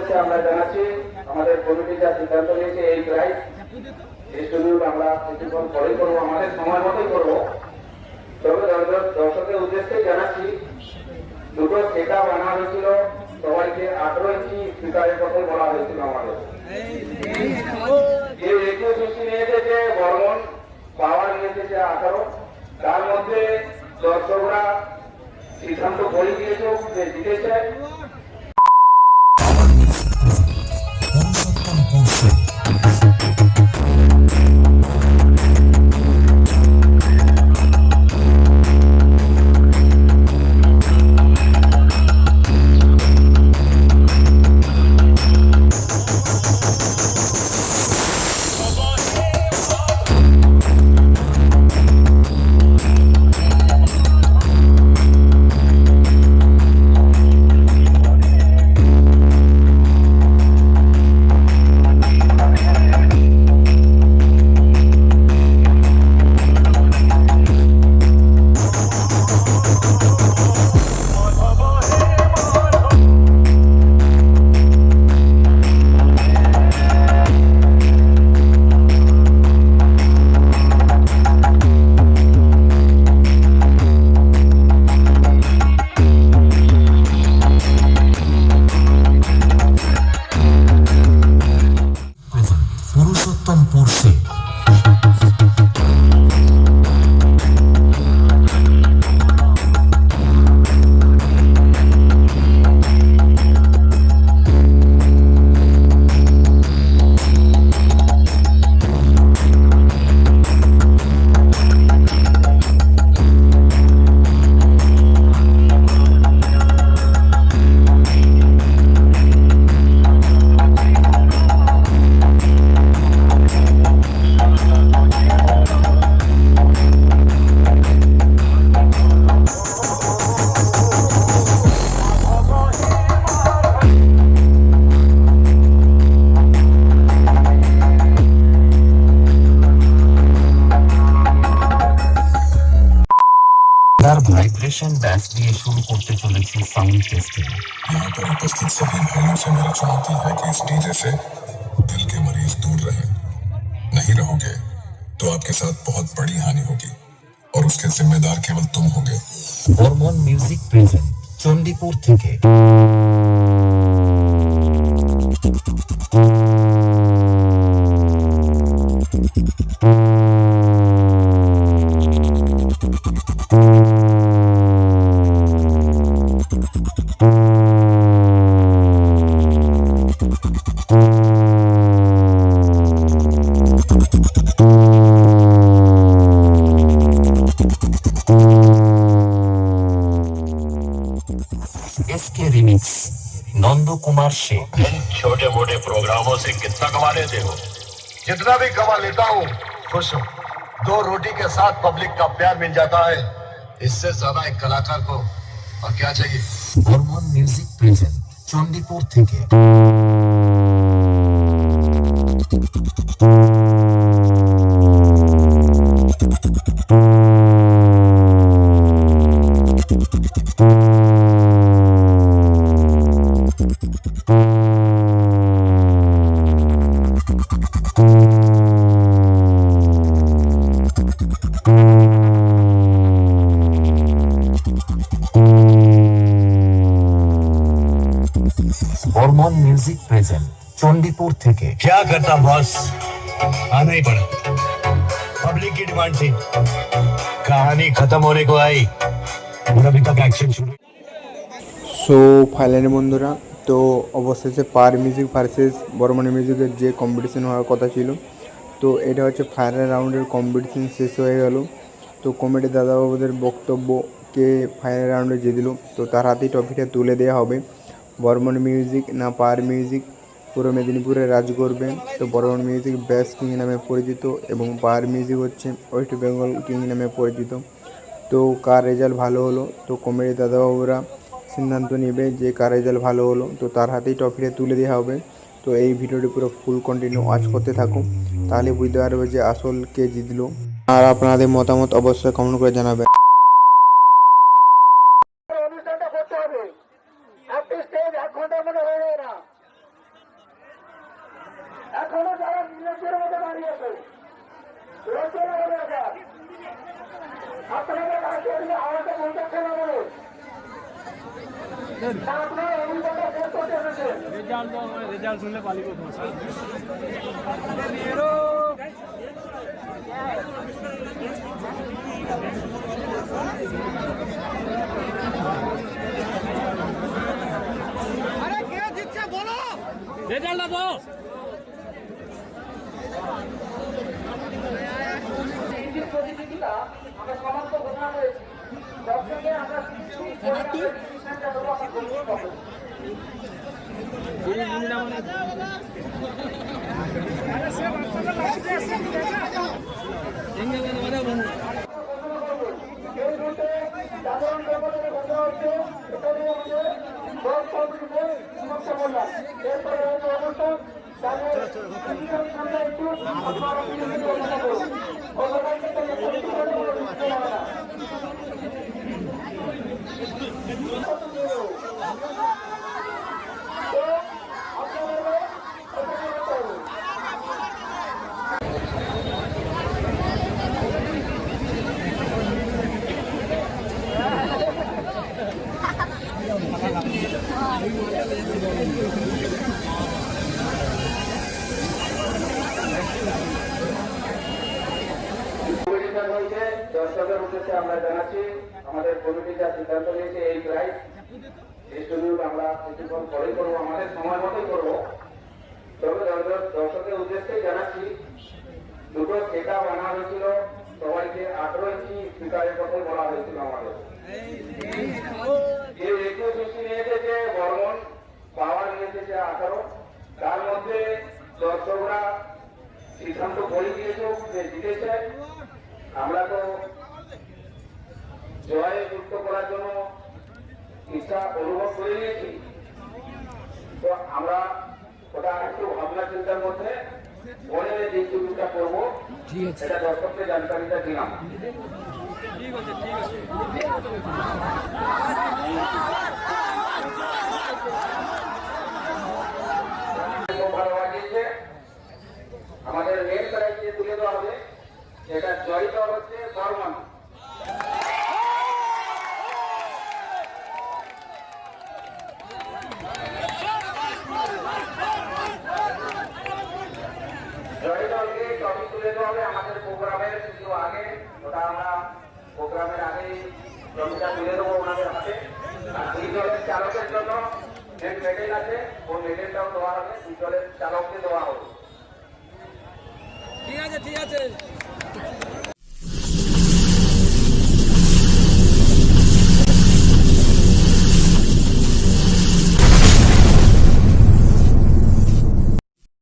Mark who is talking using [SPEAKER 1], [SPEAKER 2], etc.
[SPEAKER 1] উদ্দেশ্যে আমরা জানাচ্ছি, আমাদের কমিটি যা সিদ্ধান্ত নিয়েছে এই প্রাইস এই শিডিউল আমরা কিছুক্ষণ পরেই করব, আমাদের সময় মতোই করব। তবে দর্শকের উদ্দেশ্যে জানাচ্ছি, দুটো সেটা আনা হয়েছিল, সবাইকে আঠারো ইঞ্চি স্পিকারের কথা বলা হয়েছিল আমাদের। যে রেডিও সৃষ্টি নিয়ে এসেছে বর্মন, পাওয়ার নিয়ে এসেছে আঠারো, তার মধ্যে দর্শকরা সিদ্ধান্ত করে দিয়েছে যে জিতেছে।
[SPEAKER 2] ভাইব্রেশন ব্যাস দিয়ে শুরু করতে চলেছি সাউন্ড টেস্টিং
[SPEAKER 3] यहाँ पर उपस्थित सभी भाइयों से मेरी चुनौती है कि इस डीजे से दिल के मरीज दूर रहे नहीं रहोगे तो आपके साथ बहुत बड़ी हानि होगी और उसके जिम्मेदार केवल तुम होगे
[SPEAKER 2] বর্মন মিউজিক প্রেজেন্ট চণ্ডীপুর থেকে
[SPEAKER 4] मोटे प्रोग्रामों से कितना कमा लेते हो जितना भी कमा लेता हूँ खुश हूँ दो रोटी के साथ पब्लिक का प्यार मिल जाता है इससे ज्यादा एक कलाकार को और क्या चाहिए
[SPEAKER 2] বর্মন মিউজিক প্রেজেন্ট চণ্ডীপুর থেকে প্রেজেন্ট চণ্ডীপুর থেকে
[SPEAKER 4] क्या करता बॉस आना ही पड़ा पब्लिक की डिमांड थी कहानी खत्म होने को आई और अभी तक एक्शन शुरू
[SPEAKER 5] সো ফাইনালি বন্ধুরা তো অবশেষে পার মিউজিক ভার্সেস বর্মনি মিউজিকের যে কম্পিটিশন হওয়ার কথা ছিল তো এটা হচ্ছে ফাইনাল রাউন্ডের কম্পিটিশন শেষ হয়ে গেল তো কমেডি দাদাবাবুদের বক্তব্যকে ফাইনাল রাউন্ডে জিতল দিল তো তার হাতেই ট্রফিটা তুলে দেওয়া হবে বর্মন মিউজিক, না পার মিউজিক, পুরো মেদিনীপুরে রাজ করবে তো বর্মন মিউজিক বেস্ট কিং নামে পরিচিত এবং পার মিউজিক হচ্ছে ওয়েস্ট বেঙ্গল কিং নামে পরিচিত। তো কার রেজাল্ট ভালো হলো? তো কমেডি দাদাবাবুরা সিদ্ধান্ত নেবে যে কার রেজাল্ট ভালো হলো। তো তার হাতেই ট্রফিটা তুলে দেওয়া হবে। তো এই ভিডিওটি পুরো ফুল কন্টিনিউ ওয়াচ করতে থাকুন। তাহলে বুঝতে পারবে যে আসল কে জিতলো? আর আপনাদের মতামত অবশ্যই কমেন্ট করে জানাবেন
[SPEAKER 1] অনুষ্ঠানটা করতে হবে একটি স্টেজ এক ঘণ্টার মধ্যে হয়ে যাবে না আপনাদের কাছে এসে আমাকে পৌঁছাচ্ছে না বলে আপনারা অভিজ্ঞতা শেষ করতে এসেছেন।
[SPEAKER 6] রেজাল্ট রেজাল্ট শুনলে রেজাল্ট তো
[SPEAKER 1] বললাম এরপরে সামনে একটু আপনারা কৃষিকাজ ঘোষণা করুন অন্যদের ক্ষেত্রে একটু করে বলে দিতে হবে না। তো আপনাদের অপেক্ষা করতে হবে কমিটিটা হয়েছে দর্শকের আমাদের সময় মতোই করব। তবে দর্শক- দর্শকের উদ্দেশ্যে জানাচ্ছি, দুটো সেটা বানা হয়েছিল, সবাইকে আঠারো ইঞ্চি স্পিকারের কথাই বলা হয়েছিল আমাদের। যে রেডিও সৃষ্টি নিয়েছে যে বর্মন পাওয়ার নিয়েছে যে আঠারো। তার মধ্যে দর্শকরা সিদ্ধান্ত করে দিয়েছে যে জিতেছে। আমরা তো জয়ে যুক্ত করার জন্য ইচ্ছা অনুভব করে নিয়েছি। তো আমরা ওটা একটু ভাবনা চিন্তার মধ্যে পরে ডিস্ট্রিবিউটটা করব। এটা দর্শককে জানকারিটা দিলাম। আমাদের মেন প্রাইজ তুলে দেওয়া হবে, সেটা জয়িত হচ্ছে বর্মন জয় দলকে ট্রফি তুলে দেওয়া হবে আমাদের প্রোগ্রামের কিছু আগে ওটা আমরা প্রোগ্রামের আগে জমিটা তুলে দেবো ওনাদের হাতে। আর দুই দলের চালকের জন্য যে মেডেল আছে ওই মেডেলটাও দেওয়া হবে, দুই দলের চালককে দেওয়া হবে।
[SPEAKER 6] ঠিক আছে ঠিক আছে।